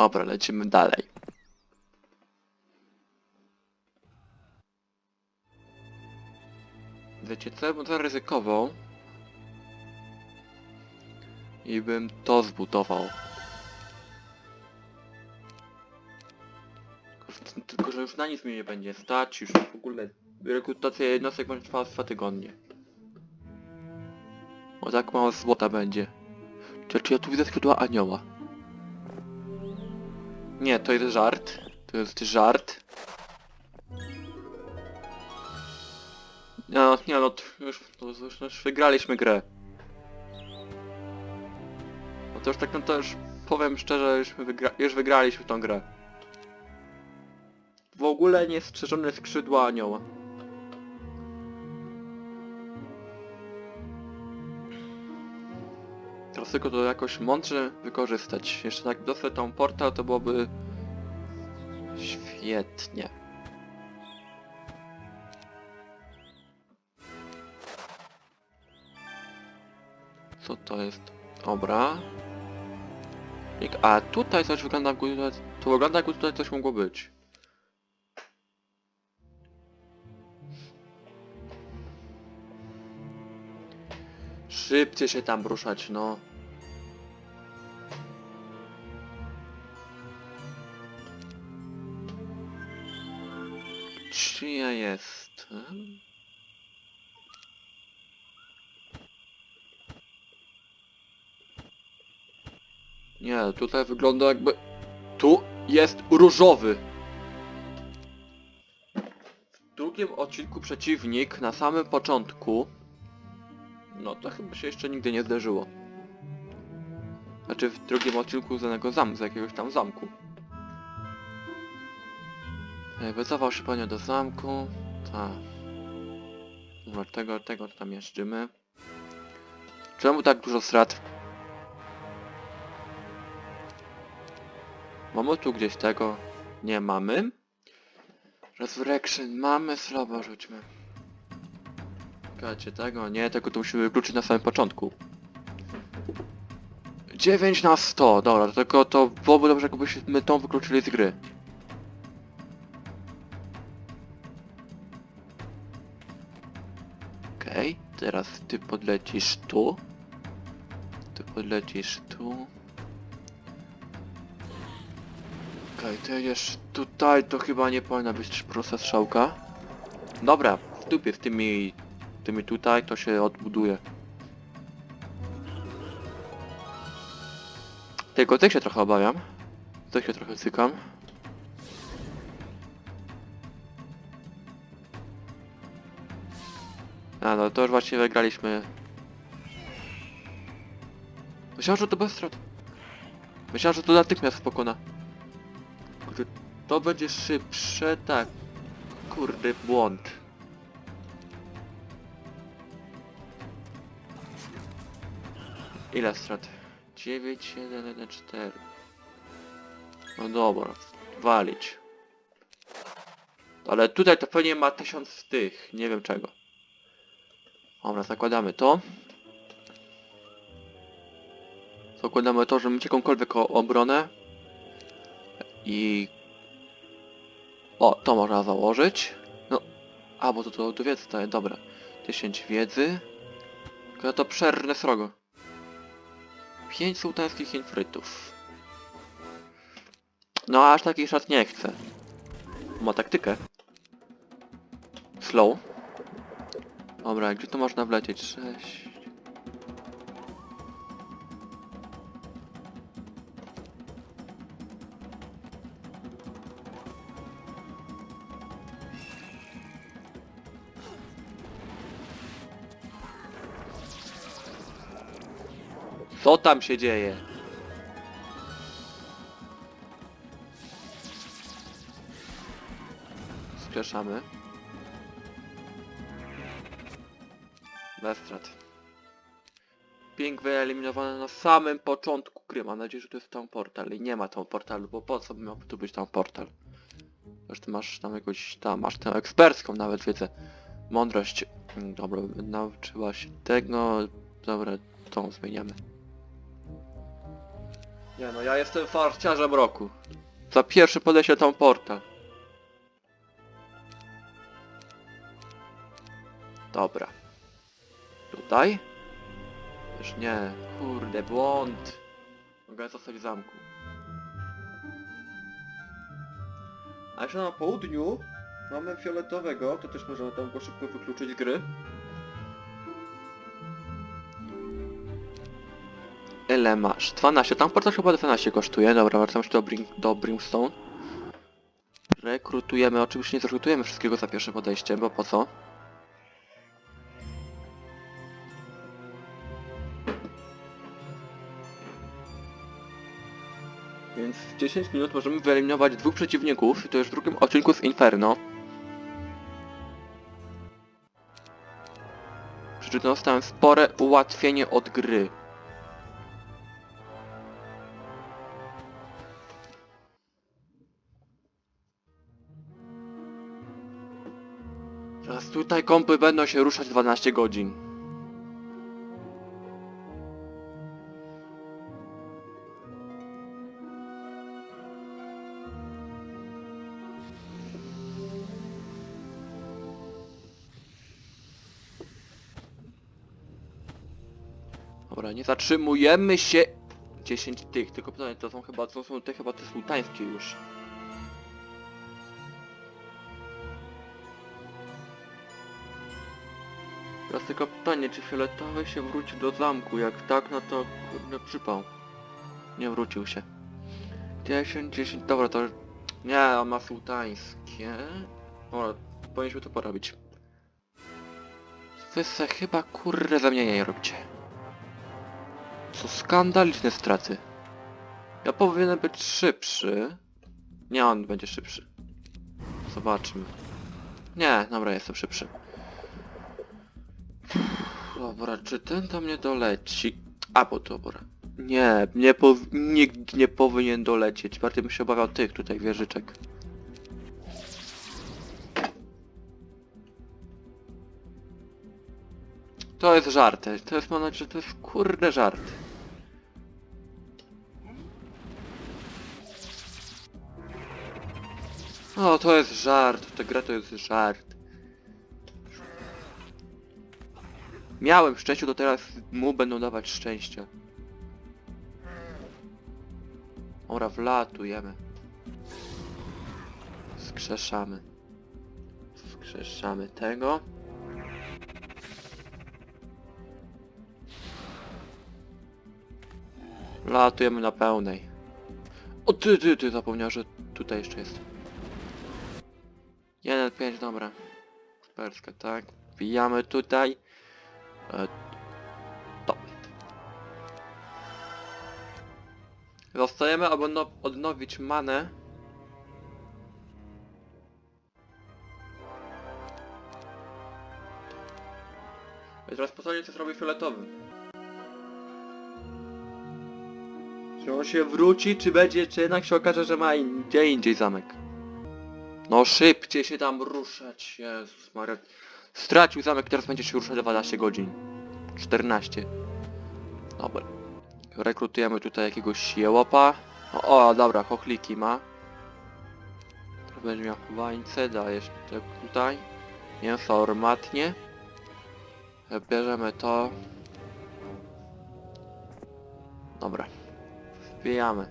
Dobra, lecimy dalej. Wiecie co, ja bym zaryzykował i bym to zbudował. Tylko- że już na nic mi nie będzie stać, już w ogóle rekrutacja jednostek będzie trwała dwa tygodnie. O tak mało złota będzie. Czy, czy ja tu widzę skrzydła anioła? Nie, to jest żart. To jest żart. No, nie no, już, już, już wygraliśmy grę. No to już tak, no to już powiem szczerze, już, wygra już wygraliśmy tą grę. W ogóle nie strzeżone skrzydła anioła. Teraz tylko to jakoś mądrze wykorzystać. Jeszcze jak dostać tą portal, to byłoby... Świetnie. Co to jest? Dobra. A tutaj coś wygląda, to wygląda jakby tutaj coś mogło być. Szybciej się tam ruszać, no. Gdzie ja jestem? Nie, tutaj wygląda jakby... Tu jest różowy. W drugim odcinku przeciwnik na samym początku no to chyba się jeszcze nigdy nie zdarzyło. Znaczy w drugim odcinku z danego zam z jakiegoś tam zamku. E, Wycofał się panią do zamku. Tak. Dobra, tego, tego tam jeździmy. Czemu tak dużo strat? Mamy tu gdzieś tego? Nie mamy. Resurrection mamy, słowo rzućmy. Czekajcie, tego nie, tego to musimy wykluczyć na samym początku. 9 na 100, dobra, tylko to byłoby dobrze jakbyśmy tą wykluczyli z gry. Okej, teraz ty podlecisz tu. Ty podlecisz tu. Okej, ty jedziesz tutaj, to chyba nie powinna być prosta strzałka. Dobra, w dupie z tymi tymi tutaj, to się odbuduje. Tylko tych się trochę obawiam. Tych się trochę cykam. A no to już właściwie wygraliśmy. Myślałem, że to bez strat. Myślałem, że to natychmiast pokona. To będzie szybsze, tak. Kurde, błąd. Ile strat? 9, 1, 1, 4. No dobra, walić. Ale tutaj to pewnie ma 1000 z tych, nie wiem czego. Dobra, zakładamy to. Zakładamy to, że mamy jakąkolwiek obronę. I... O, to można założyć. No, a bo to do wiedzy daje, dobra. 10 wiedzy. Ja to przerwę srogo. 5 sułtańskich infrytów. No aż taki szat nie chcę. Ma taktykę. Slow. Dobra, gdzie tu można wlecieć? 6. Co tam się dzieje? Spieszamy. Bez strat. Ping wyeliminowany na samym początku gry. Mam nadzieję, że to jest tam portal. I nie ma tam portalu, bo po co by miał tu być tam portal? Zresztą masz tam jakąś tam, masz tę ekspercką nawet wiedzę. Mądrość. Mm, Dobra, nauczyła się tego. Dobra, tą zmieniamy. Nie no, ja jestem farciarzem roku. Za pierwsze podejście tam portal. Dobra. Tutaj? Już nie. Kurde, błąd. Mogę zostać w zamku. A jeszcze na południu mamy fioletowego, to też możemy tam go szybko wykluczyć gry. Ile masz? 12. Tam portal chyba 12 kosztuje. Dobra, wracamy się do, Bring do Brimstone. Rekrutujemy, oczywiście nie zrekrutujemy wszystkiego za pierwsze podejście, bo po co? Więc w 10 minut możemy wyeliminować dwóch przeciwników i to już w drugim odcinku z Inferno. Przy czym dostałem spore ułatwienie od gry. Tutaj kompy będą się ruszać 12 godzin. Dobra, nie zatrzymujemy się. 10 tych, tylko pytanie, to są chyba, to są te chyba te sultańskie już. Teraz tylko pytanie, czy fioletowy się wróci do zamku? Jak tak, no to kurde przypał. Nie wrócił się. 10, 10, dobra to... Nie, on ma sułtańskie. Dobra, powinniśmy to porobić. Wy se chyba kurde ze mnie nie robicie. Co skandaliczne straty. Ja powinienem być szybszy. Nie, on będzie szybszy. Zobaczmy. Nie, dobra, jestem szybszy. Dobra, czy ten do mnie doleci? A, bo dobra. Nie, nie nikt nie powinien dolecieć. Bardziej bym się obawiał tych tutaj wieżyczek. To jest żart. To jest, mam nadzieję, że to jest kurde żart. O, to jest żart. Ta gra to jest żart. Miałem szczęście, to teraz mu będą dawać szczęście. Ora, wlatujemy. Skrzeszamy. Skrzeszamy tego. Latujemy na pełnej. O ty, ty, ty, zapomniał, że tutaj jeszcze jest. 1-5, dobra. Perska, tak. Wbijamy tutaj. To. Zostajemy, aby no, odnowić manę. Teraz pytanie, co zrobi fioletowy. Czy on się wróci, czy będzie, czy jednak się okaże, że ma gdzie indziej zamek. No szybciej się tam ruszać, Jezus Maria. Stracił zamek, teraz będzie się ruszać 12 godzin. 14. Dobra. Rekrutujemy tutaj jakiegoś jełopa. O, o dobra, chochliki ma. To będzie miał wańce, dajesz tutaj. Mięso armatnie. Bierzemy to. Dobra. Wbijamy.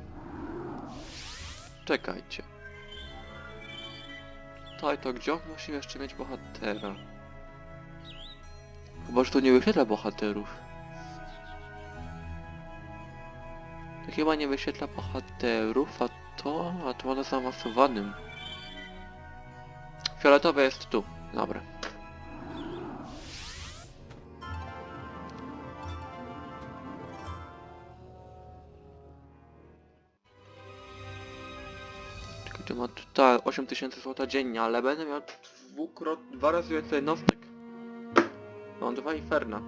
Czekajcie. Tutaj to gdzie on musi jeszcze mieć bohatera? Chyba, że to nie wyświetla bohaterów. To chyba nie wyświetla bohaterów, a to... a to na zaawansowanym. Fioletowe jest tu. Dobra. Czekaj, to ma tutaj 8000 zł dziennie, ale będę miał dwukrot, dwa razy więcej jednostek. Mam dwa inferna.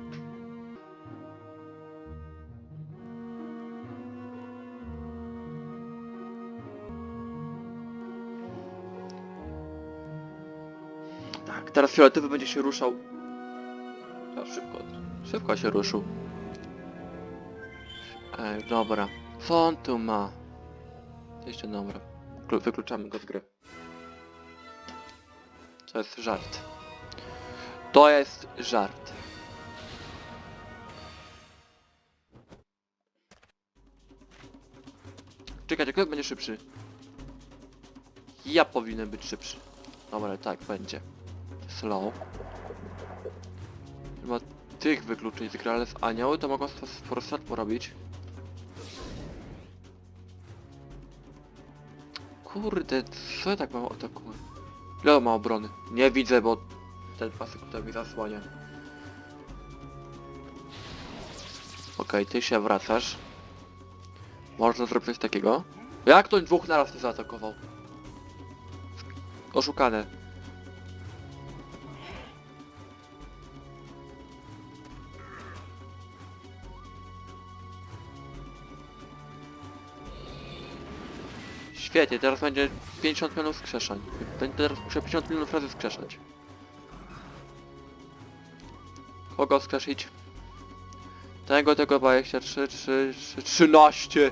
Tak, teraz fioletowy będzie się ruszał. Tak, szybko. Szybko się ruszył. Ej, dobra. Co on tu ma? Jeszcze dobra. Wyklu- Wykluczamy go z gry. To jest żart. To jest żart. Czekajcie, kto będzie szybszy? Ja powinienem być szybszy. Dobra, tak będzie. Slow. Chyba tych wykluczyć z gry, ale z anioły to mogą sporo strat porobić. Kurde, co ja tak mało atakuję? Ile ma obrony? Nie widzę, bo ten pasek tutaj mi zasłania. Okej, ty się wracasz. Można zrobić coś takiego. Jak to dwóch naraz nie zaatakował? Oszukane. Świetnie, teraz będzie 50 milionów skrzeszań. Teraz muszę 50 milionów razy skrzeszać. Kogo skrzeszyć? Tego, tego 23, 3, 3, 13!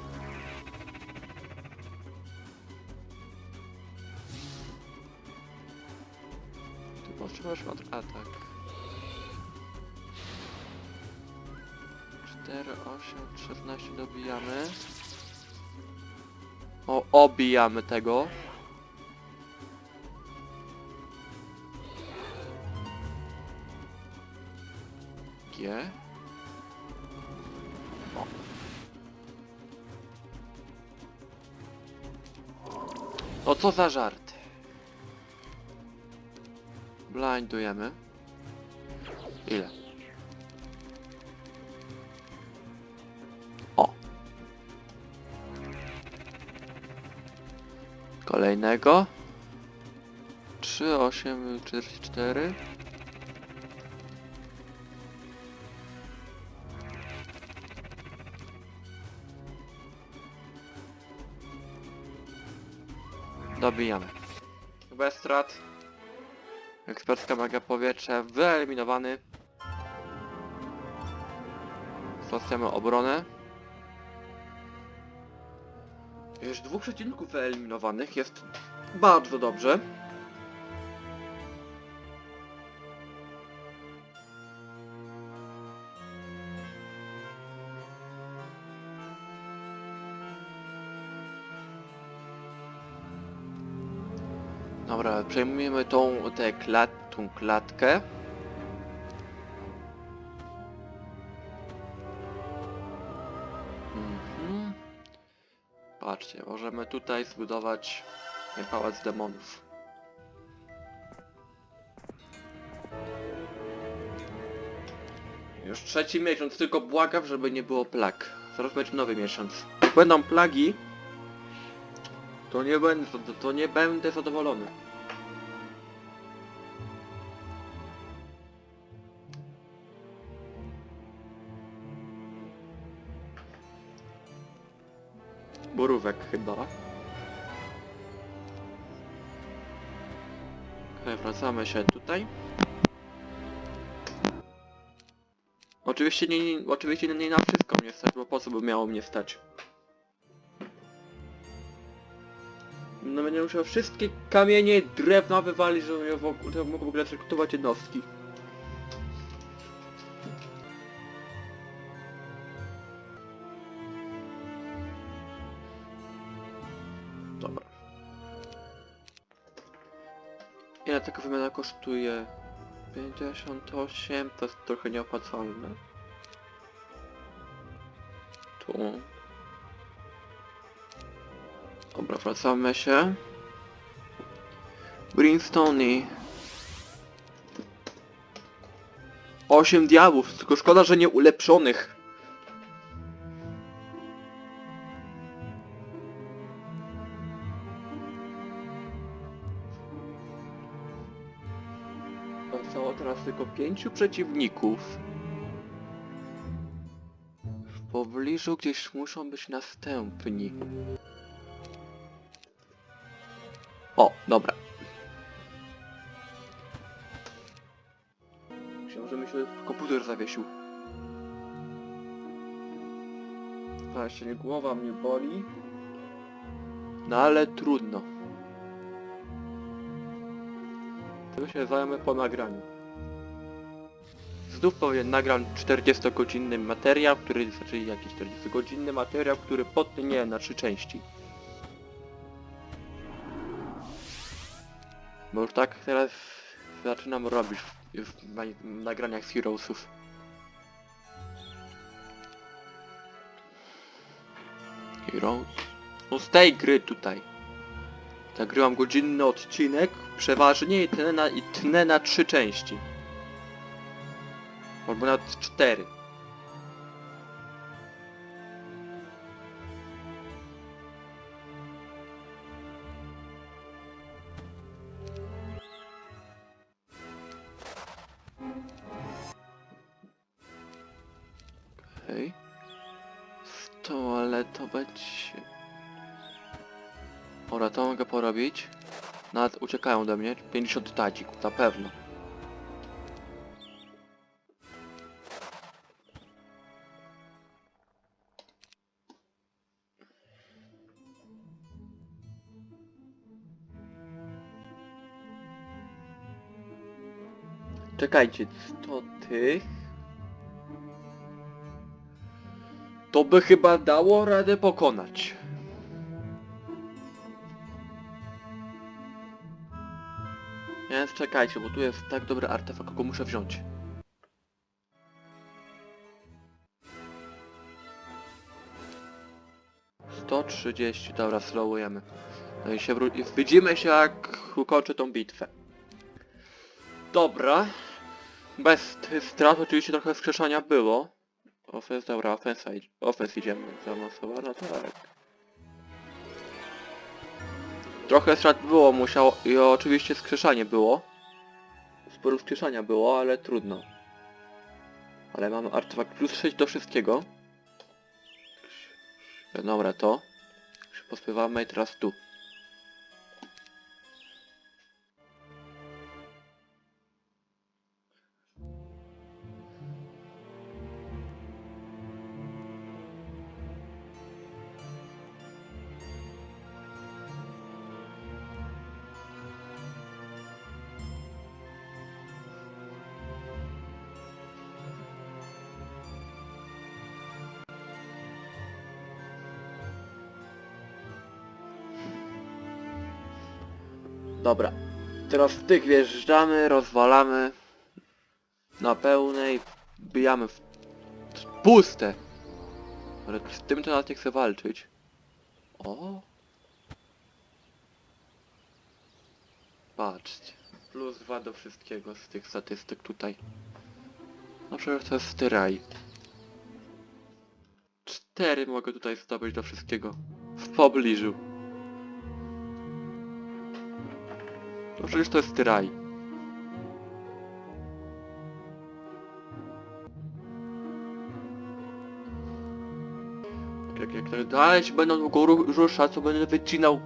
Ty potrzebasz od atak. 4, 8, 16 dobijamy. O, obijamy tego. O. No co za żart. Blindujemy. Ile? O. Kolejnego. 3, 8, 44. Dobijamy. Bez strat. Ekspercka magia powietrza wyeliminowany. Wzmacniamy obronę. Już dwóch przeciwników wyeliminowanych jest bardzo dobrze. Przejmujemy tą, tę klat, tą klatkę. Mhm. Patrzcie, możemy tutaj zbudować pałac demonów. Już trzeci miesiąc, tylko błagam, żeby nie było plag. Zaraz będzie nowy miesiąc. Jak będą plagi, to nie będę, to nie będę zadowolony. Chyba. Okej, wracamy się tutaj. Oczywiście nie, nie, oczywiście nie na wszystko mnie stać, bo po co by miało mnie stać? No będę musiał wszystkie kamienie, drewna wywalić, żebym żebym mógł w ogóle rekrutować jednostki. Dobra. Ile taka wymiana kosztuje? 58, to jest trochę nieopłacalne. Tu. Dobra, wracamy się. Brimstone. 8 diabłów, tylko szkoda, że nie ulepszonych. Pięciu przeciwników. W pobliżu gdzieś muszą być następni. O, dobra. Mi się komputer zawiesił. właśnie głowa mnie boli. No ale trudno. Tym się zajmę po nagraniu. Znów powiem, nagram 40-godzinny materiał, który, znaczy jakiś 40-godzinny materiał, który potnie na trzy części. Bo już tak teraz zaczynam robić w, w, na- nagraniach z Heroesów. Heroes? No z tej gry tutaj. Nagrywam godzinny odcinek, przeważnie i tnę na, i tnę na trzy części. Albo nawet cztery. Okej. Ale to będzie... Ora, to mogę porobić. Nawet uciekają ode mnie. 50 tadzik, na pewno. Czekajcie, 100 tych... To by chyba dało radę pokonać. Więc czekajcie, bo tu jest tak dobry artefakt, go muszę wziąć. Sto trzydzieści, dobra, slowujemy. No i się wró- widzimy się jak ukończę tą bitwę. Dobra. Bez strat oczywiście trochę skrzeszania było. Offense, dobra, offense, idź- offense idziemy. Zaawansowana, tak. Trochę strat było, musiało... I oczywiście skrzeszanie było. Sporo skrzeszania było, ale trudno. Ale mamy artefakt plus 6 do wszystkiego. Dobra, to. I teraz tu. Dobra. Teraz tych wjeżdżamy, rozwalamy. Na pełnej. Bijamy w... Puste! Ale z tym to nawet nie chcę walczyć. O! Patrzcie. Plus dwa do wszystkiego z tych statystyk tutaj. No przecież to jest styraj. Cztery mogę tutaj zdobyć do wszystkiego. W pobliżu. No przecież to jest raj. Jak, jak tak dalej się będą długo ru- ruszać, to będę wycinał...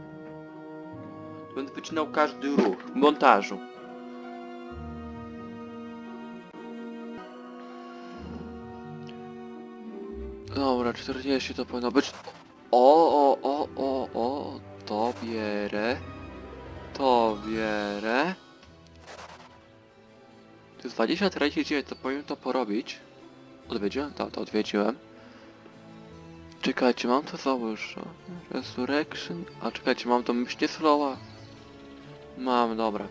Będę wycinał każdy ruch w montażu. Dobra, 40 to powinno być... O, o, o, o, o, to bierę. To bierę. To jest 20 trzeci dzień, to powinien to porobić. Odwiedziłem? Tak, to odwiedziłem. Czekajcie, mam to założone. Resurrection. A czekajcie, mam to myślnie slowa. Mam, dobra.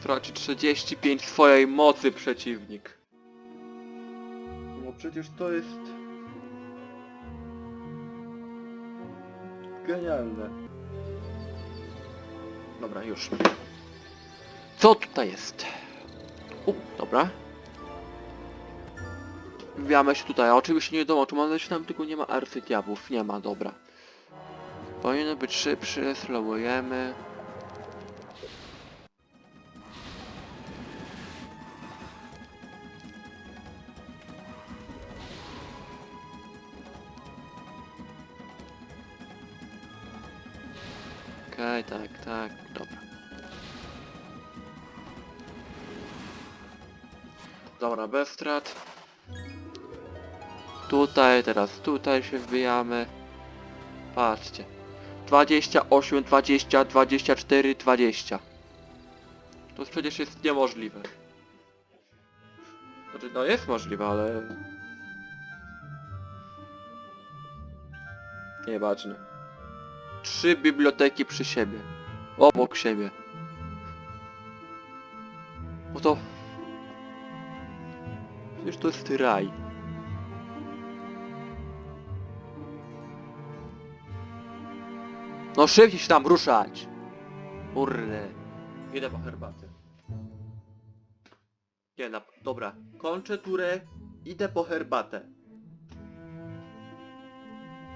Straci 35 swojej mocy przeciwnik. No przecież to jest... Genialne. Dobra, już. Co tutaj jest? U, dobra. Wbijamy się tutaj, oczywiście nie wiadomo, czy mam coś tam, tylko nie ma arcydiabłów. Nie ma, dobra. Powinno być szybszy, slowujemy. Strat. Tutaj, teraz tutaj się wbijamy. Patrzcie. 28, 20, 24, 20. To przecież jest niemożliwe. Znaczy, no jest możliwe, ale... Nieważne. Trzy biblioteki przy siebie. Obok siebie. No to... Przecież to jest raj. No szybciej się tam ruszać! Kurde. Idę po herbatę. Nie, na... dobra. Kończę turę, idę po herbatę.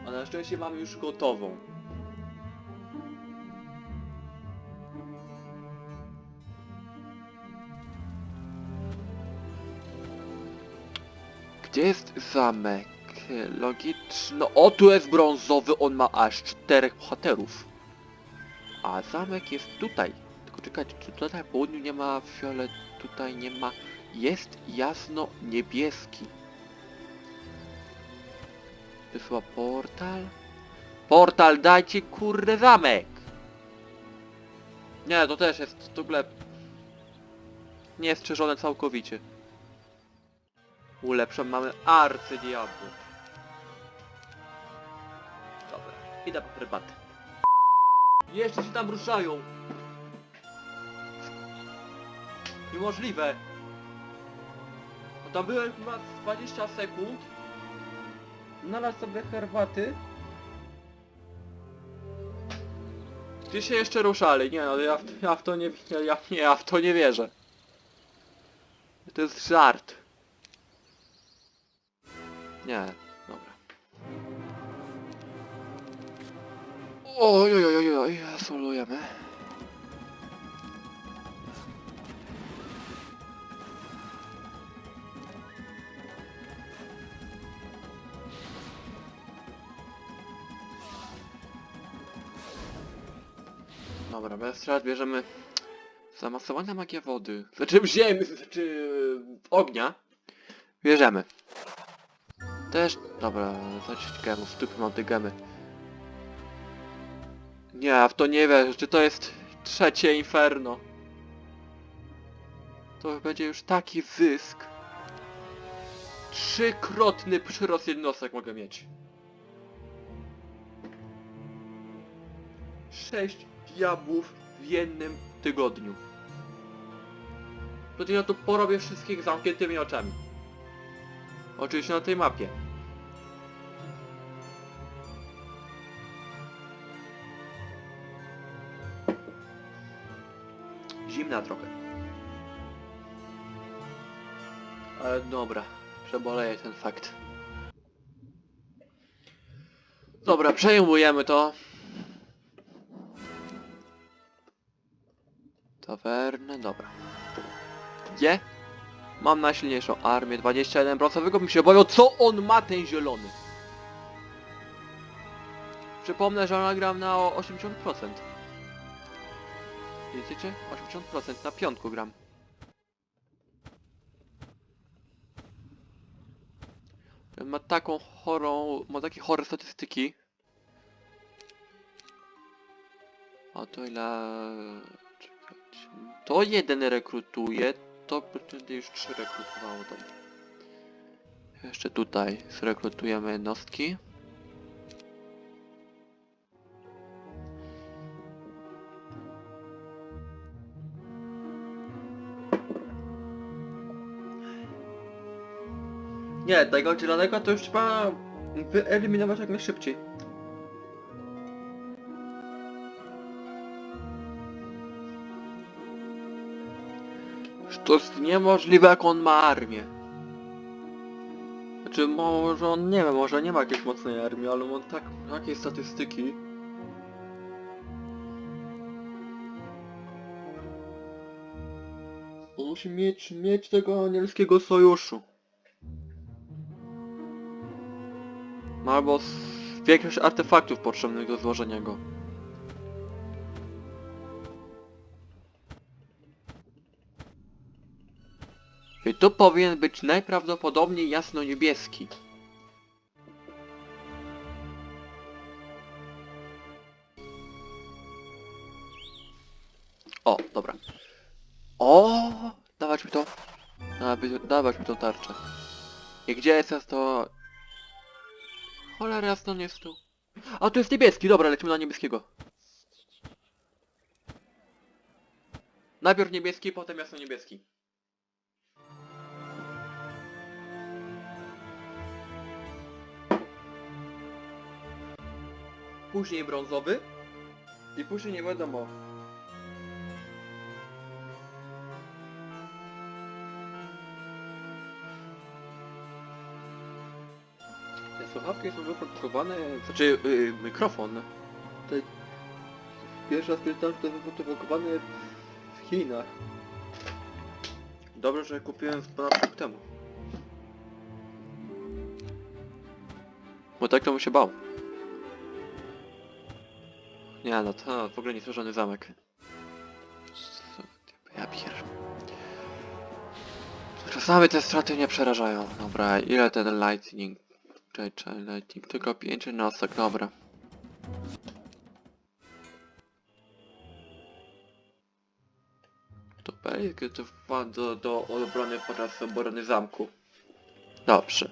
A na szczęście mamy już gotową. Gdzie jest zamek? Logiczno... O, tu jest brązowy, on ma aż czterech bohaterów. A zamek jest tutaj. Tylko czekajcie, czy tutaj na południu nie ma fiolet, tutaj nie ma... Jest jasno niebieski. To jest portal? Portal, dajcie kurde zamek! Nie, to też jest w ogóle... Nie strzeżone całkowicie. Ulepszam, mamy arcydiabły. Dobra, idę po herbatę. Jeszcze się tam ruszają! Niemożliwe! No tam byłem chyba z 20 sekund. Nalazł sobie herbaty. Gdzie się jeszcze ruszali? Nie no, ja, w- ja w to nie, ja, nie, ja w to nie wierzę. To jest żart. Nie, dobra. Oj, oj, oj, oj, oj, solujemy. Dobra, bez strat bierzemy zamasowana magia wody. Znaczy ziemi, znaczy ognia. Bierzemy. Też, dobra, dać gemów, dupie mam te gemy. Nie, w to nie wierzę, czy to jest trzecie inferno. To będzie już taki zysk. Trzykrotny przyrost jednostek mogę mieć. Sześć diabłów w jednym tygodniu. To ja tu porobię wszystkich zamkniętymi oczami. Oczywiście na tej mapie. Trochę. Ale dobra, przeboleję ten fakt. Dobra, przejmujemy to. Tawernę, dobra. Gdzie? Mam najsilniejszą armię, 21 brązowego mi się boją. Co on ma ten zielony? Przypomnę, że ona gram na o 80%. Widzicie? 80% na piątku gram. Ma taką chorą, ma takie chore statystyki. A to ile... To jeden rekrutuje, to wtedy już trzy rekrutowało, dobra. Jeszcze tutaj zrekrutujemy jednostki. Nie, tego zielonego to już trzeba wyeliminować jak najszybciej. To jest niemożliwe jak on ma armię. Znaczy może on nie wiem, może nie ma jakiejś mocnej armii, ale on tak takie statystyki. On musi mieć, mieć tego anielskiego sojuszu. No albo z większość artefaktów potrzebnych do złożenia go. I tu powinien być najprawdopodobniej jasno-niebieski. O, dobra. O, dawać mi to. Dawać, mi to tarczę. I gdzie jest to Cholera jasno nie jest tu. A tu jest niebieski, dobra, lecimy na niebieskiego. Najpierw niebieski, potem jasno niebieski. Później brązowy. I później nie wiadomo. Słuchawki są wyprodukowane, znaczy yy, mikrofon. Te... Pierwszy raz pytałem, że to jest wyprodukowane w Chinach. Dobrze, że kupiłem ponad rok temu. Bo tak to bym się bał. Nie no, to w ogóle niestworzony zamek. Ja pier... Czasami te straty mnie przerażają. Dobra, ile ten lightning? Czekaj, czekaj, lightning, tylko 5 nosek, dobra. To to wpadł do, do obrony podczas obrony zamku. Dobrze.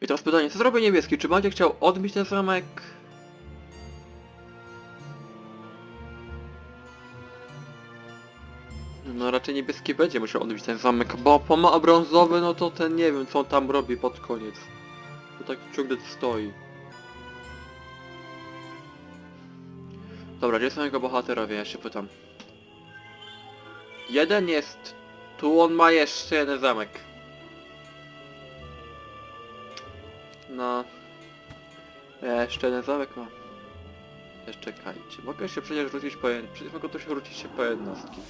I teraz pytanie, co zrobi niebieski? Czy będzie chciał odbić ten zamek? No raczej niebieski będzie musiał odbić ten zamek, bo po ma brązowy, no to ten nie wiem co on tam robi pod koniec. To tak ciągle stoi. Dobra, gdzie są jego bohaterowie? Ja się pytam. Jeden jest... Tu on ma jeszcze jeden zamek. No. Ja jeszcze jeden zamek mam. Jeszcze czekajcie. Mogę się przecież rzucić po. Przecież mogę tu się rzucić się po jednostki.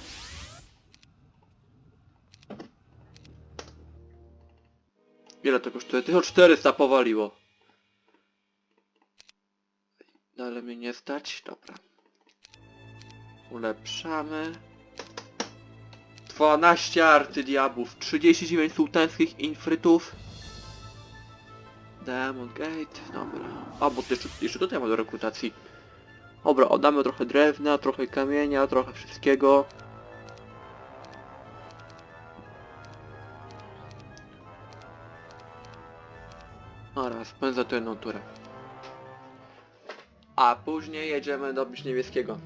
Ile to kosztuje? 1400 powaliło. No ale mnie nie stać. Dobra. Ulepszamy. 12 arcydiabłów, 39 sułtańskich infrytów. Demon Gate, dobra. A, bo jeszcze, jeszcze tutaj ma do rekrutacji. Dobra, oddamy trochę drewna, trochę kamienia, trochę wszystkiego. Dobra, spędzę tu jedną turę. A później jedziemy dobić niebieskiego.